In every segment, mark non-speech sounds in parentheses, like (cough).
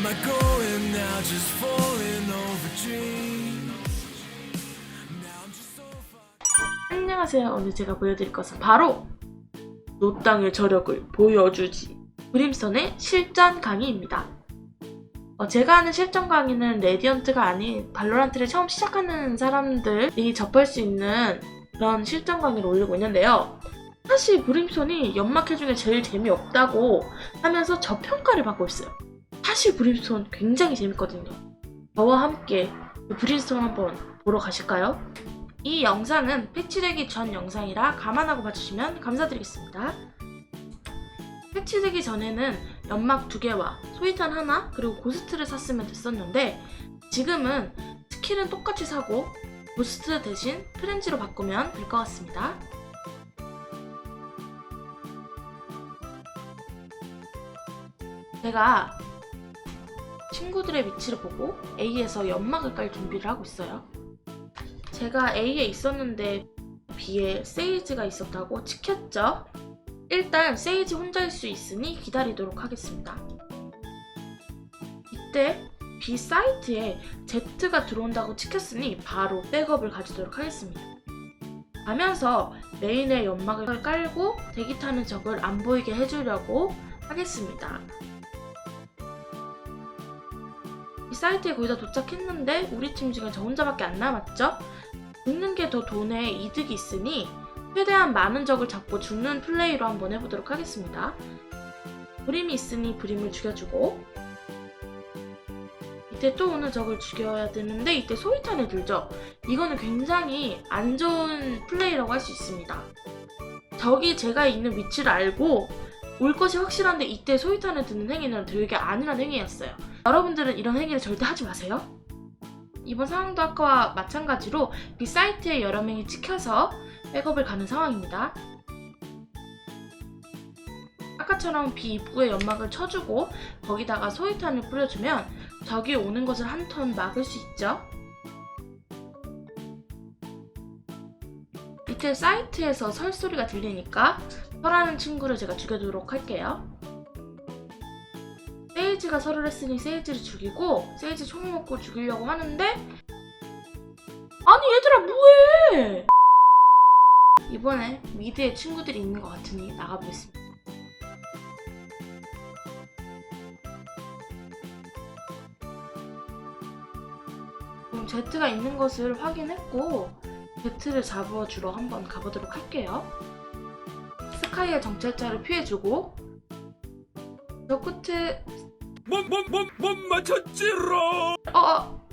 am I going now? Just falling over dreams. Now I'm just so far. 안녕하세요. 오늘 제가 보여드릴 것은 바로 노땅의 저력을 보여주지 브림스톤의 실전 강의입니다. 어, 제가 하는 실전 강의는 레디언트가 아닌 발로란트를 처음 시작하는 사람들이 접할 수 있는 그런 실전 강의를 올리고 있는데요. 사실 브림스톤이 연막회 중에 제일 재미없다고 하면서 저평가를 받고 있어요. 사실 브림스톤 굉장히 재밌거든요. 저와 함께 그 브림스톤 한번 보러 가실까요? 이 영상은 패치되기 전 영상이라 감안하고 봐주시면 감사드리겠습니다. 패치되기 전에는 연막 두 개와 소위탄 하나 그리고 고스트를 샀으면 됐었는데 지금은 스킬은 똑같이 사고 고스트 대신 프렌즈로 바꾸면 될 것 같습니다. 제가 친구들의 위치를 보고 A에서 연막을 깔 준비를 하고 있어요. 제가 A에 있었는데 B에 세이지가 있었다고 지켰죠? 일단 세이지 혼자일 수 있으니 기다리도록 하겠습니다. 이때 B 사이트에 Z가 들어온다고 지켰으니 바로 백업을 가지도록 하겠습니다. 가면서 메인에 연막을 깔고 대기 타는 적을 안 보이게 해주려고 하겠습니다. 사이트에 거의 다 도착했는데 우리 팀 중에 저 혼자밖에 안 남았죠? 죽는 게 더 돈에 이득이 있으니 최대한 많은 적을 잡고 죽는 플레이로 한번 해보도록 하겠습니다. 브림이 있으니 브림을 죽여주고 이때 또 오는 적을 죽여야 되는데 이때 소위탄에 들죠. 이거는 굉장히 안 좋은 플레이라고 할 수 있습니다. 적이 제가 있는 위치를 알고 올 것이 확실한데 이때 소위탄을 드는 행위는 되게 안일한 행위였어요. 여러분들은 이런 행위를 절대 하지 마세요. 이번 상황도 아까와 마찬가지로 이 사이트에 여러 명이 찍혀서 백업을 가는 상황입니다. 아까처럼 B 입구에 연막을 쳐주고 거기다가 소위탄을 뿌려주면 적이 오는 것을 한 턴 막을 수 있죠. 이때 사이트에서 설 소리가 들리니까 설하는 친구를 제가 죽여두도록 할게요. 세이지가 설을 했으니 세이지를 죽이고 세이지 총 먹고 죽이려고 하는데 아니 얘들아 뭐해? 이번에 미드에 친구들이 있는 것 같으니 나가보겠습니다. 그럼 Z가 있는 것을 확인했고 Z를 잡아주러 한번 가보도록 할게요 스카이의 정찰자를 피해주고 저 끝에 못못못못 맞췄지롱. 어, 어.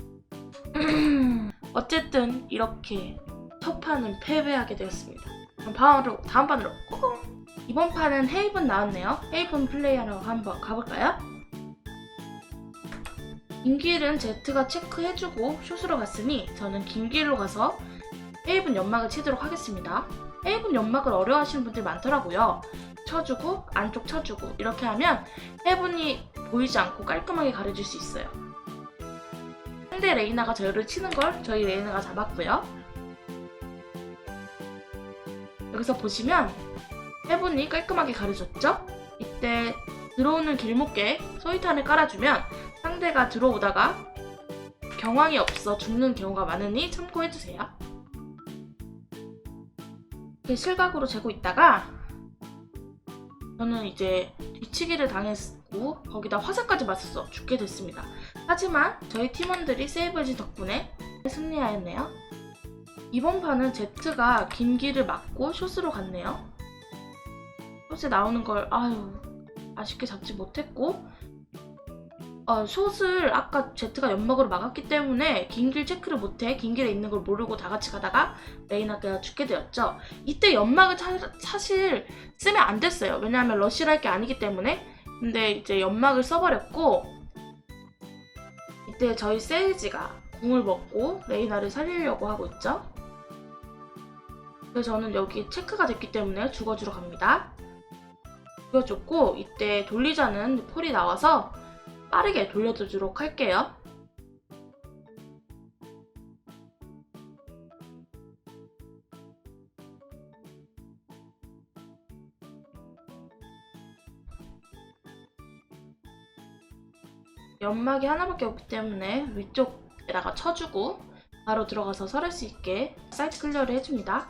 (clears throat) 어쨌든 이렇게 첫 판은 패배하게 되었습니다. 그럼 바로 다음 판으로 고고! 이번 판은 헤이븐 나왔네요. 헤이븐 플레이하러 한번 가볼까요? 긴길은 Z가 체크해주고 슛으로 갔으니 저는 긴길로 가서 헤이븐 연막을 치도록 하겠습니다. 헤이븐 연막을 어려워하시는 분들이 많더라고요. 쳐주고 안쪽 쳐주고 이렇게 하면 헤이븐이 보이지 않고 깔끔하게 가려줄 수 있어요. 상대 레이나가 저를 치는 걸 저희 레이나가 잡았고요. 여기서 보시면 해분이 깔끔하게 가려졌죠? 이때 들어오는 길목에 소위탄을 깔아주면 상대가 들어오다가 경황이 없어 죽는 경우가 많으니 참고해주세요. 이렇게 실각으로 재고 있다가 저는 이제 뒤치기를 당했고 거기다 화살까지 맞았어 죽게 됐습니다. 하지만 저희 팀원들이 세이브지 덕분에 승리하였네요. 이번 판은 Z가 긴 길을 막고 숏으로 갔네요. 숏에 나오는 걸 아유 아쉽게 잡지 못했고 어, 숏을 아까 Z가 연막으로 막았기 때문에 긴길 체크를 못해 긴 길에 있는 걸 모르고 다 같이 가다가 레이나가 죽게 되었죠. 이때 연막을 차- 사실 쓰면 안 됐어요. 왜냐하면 러쉬를 할 게 아니기 때문에. 근데 이제 연막을 써버렸고 이때 저희 세일즈가 궁을 먹고 레이나를 살리려고 하고 있죠. 그래서 저는 여기 체크가 됐기 때문에 죽어주러 갑니다. 죽여줬고 이때 돌리자는 폴이 나와서 빠르게 돌려주도록 할게요. 연막이 하나밖에 없기 때문에 위쪽에다가 쳐주고 바로 들어가서 설할 수 있게 사이트 클리어를 해줍니다.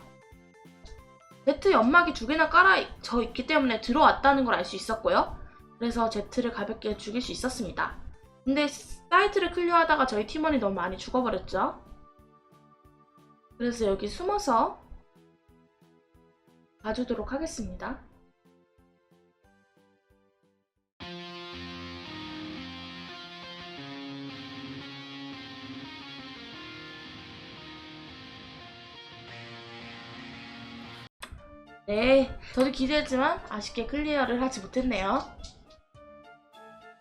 Z 연막이 두 개나 깔아져 있기 때문에 들어왔다는 걸 알 수 있었고요. 그래서 Z를 가볍게 죽일 수 있었습니다. 근데 사이트를 클리어하다가 저희 팀원이 너무 많이 죽어버렸죠. 그래서 여기 숨어서 봐주도록 하겠습니다. 네, 저도 기대했지만 아쉽게 클리어를 하지 못했네요.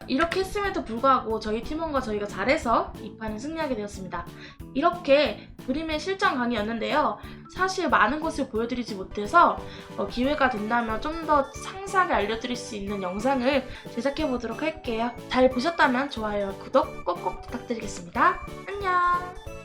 이렇게 했음에도 불구하고 저희 팀원과 저희가 잘해서 이 판을 승리하게 되었습니다. 이렇게 그림의 실전 강의였는데요. 사실 많은 것을 보여드리지 못해서 어, 기회가 된다면 좀 더 상세하게 알려드릴 수 있는 영상을 제작해 보도록 할게요. 잘 보셨다면 좋아요, 구독 꼭꼭 부탁드리겠습니다. 안녕!